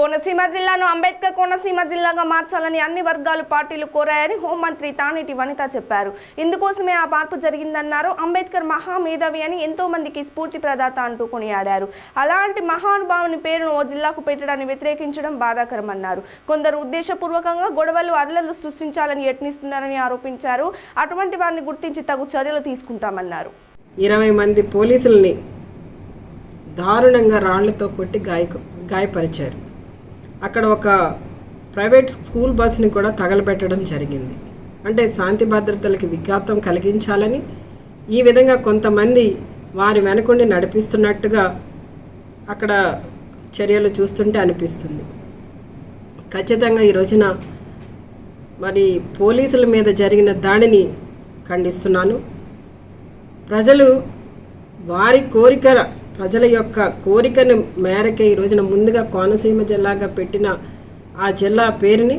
కోనసీమ జిల్లాను అంబేద్కర్ కోనసీమ జిల్లాగా మార్చాలని అన్ని వర్గాలు పార్టీలు కోరాయని హోంమంత్రి తానేటి వనిత చెప్పారు. ఇందుకోసమే ఆ మార్పు జరిగిందన్నారు అంబేద్కర్ మహామేధవి అని ఎంతో మందికి స్ఫూర్తి ప్రదాత అంటూ కొనియాడారు. అలాంటి మహానుభావుని పేరును ఓ జిల్లాకు పెట్టడాన్ని వ్యతిరేకించడం బాధాకరమన్నారు. కొందరు ఉద్దేశపూర్వకంగా గొడవలు అల్లర్లు సృష్టించాలని యత్నిస్తున్నారని ఆరోపించారు. అటువంటి వారిని గుర్తించి తగు చర్యలు తీసుకుంటామన్నారు. ఇరవై మంది పోలీసుల్ని దారుణంగా రాళ్ళతో కొట్టి గాయ గాయపరిచారు. అక్కడ ఒక ప్రైవేట్ స్కూల్ బస్ని కూడా తగలబెట్టడం జరిగింది. అంటే శాంతి భద్రతలకి విఘాతం కలిగించాలని ఈ విధంగా కొంతమంది వారి వెనకుండి నడిపిస్తున్నట్టుగా అక్కడ చర్యలు చూస్తుంటే అనిపిస్తుంది. ఖచ్చితంగా ఈ రోజున మరి పోలీసుల మీద జరిగిన దాడిని ఖండిస్తున్నాను. ప్రజలు వారి కోరిక ప్రజల యొక్క కోరికను మేరకే ఈ రోజున ముందుగా కోనసీమ జిల్లాగా పెట్టిన ఆ జిల్లా పేరుని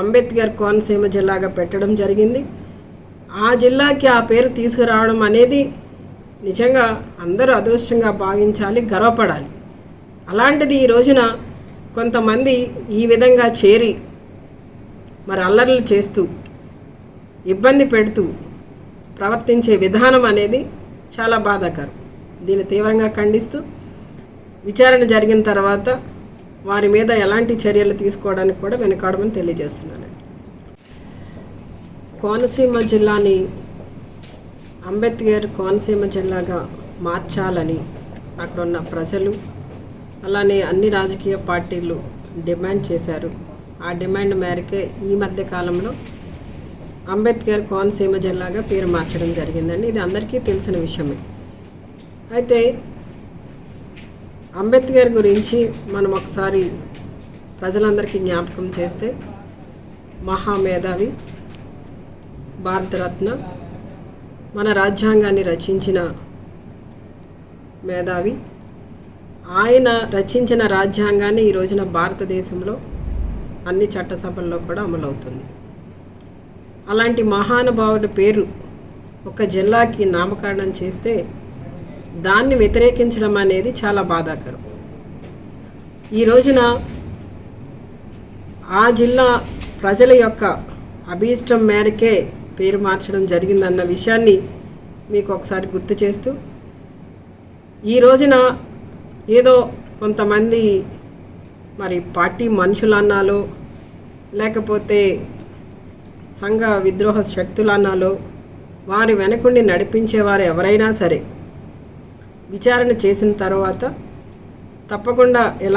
అంబేద్కర్ కోనసీమ జిల్లాగా పెట్టడం జరిగింది. ఆ జిల్లాకి ఆ పేరు తీసుకురావడం అనేది నిజంగా అందరూ అదృష్టంగా భావించాలి గర్వపడాలి. అలాంటిది ఈ రోజున కొంతమంది ఈ విధంగా చేరి మరి అల్లర్లు చేస్తూ ఇబ్బంది పెడుతూ ప్రవర్తించే విధానం అనేది చాలా బాధాకరం. దీన్ని తీవ్రంగా ఖండిస్తూ విచారణ జరిగిన తర్వాత వారి మీద ఎలాంటి చర్యలు తీసుకోవడానికి కూడా వెనుకాడమని తెలియజేస్తున్నాను. కోనసీమ జిల్లాని అంబేద్కర్ కోనసీమ జిల్లాగా మార్చాలని అక్కడున్న ప్రజలు అలానే అన్ని రాజకీయ పార్టీలు డిమాండ్ చేశారు. ఆ డిమాండ్ మేరకే ఈ మధ్య కాలంలో అంబేద్కర్ కోనసీమ జిల్లాగా పేరు మార్చడం జరిగిందండి. ఇది అందరికీ తెలిసిన విషయమే. అయితే అంబేద్కర్ గురించి మనం ఒకసారి ప్రజలందరికీ జ్ఞాపకం చేస్తే మహామేధావి భారతరత్న మన రాజ్యాంగాన్ని రచించిన మేధావి. ఆయన రచించిన రాజ్యాంగాన్ని ఈ రోజున భారతదేశంలో అన్ని చట్టసభల్లో కూడా అమలవుతుంది. అలాంటి మహానుభావుడి పేరు ఒక జిల్లాకి నామకరణం చేస్తే దాన్ని వ్యతిరేకించడం అనేది చాలా బాధాకరం. ఈ రోజున ఆ జిల్లా ప్రజల యొక్క అభీష్టం మేరకే పేరు మార్చడం జరిగిందన్న విషయాన్ని మీకు ఒకసారి గుర్తు చేస్తూ ఈ రోజున ఏదో కొంతమంది మరి పార్టీ మనుషులు అన్నాలో లేకపోతే సంఘ విద్రోహ శక్తులు అన్నాలో వారి వెనకుండి నడిపించేవారు ఎవరైనా సరే విచారణ చేసిన తర్వాత తప్పకుండా ఎలాంటి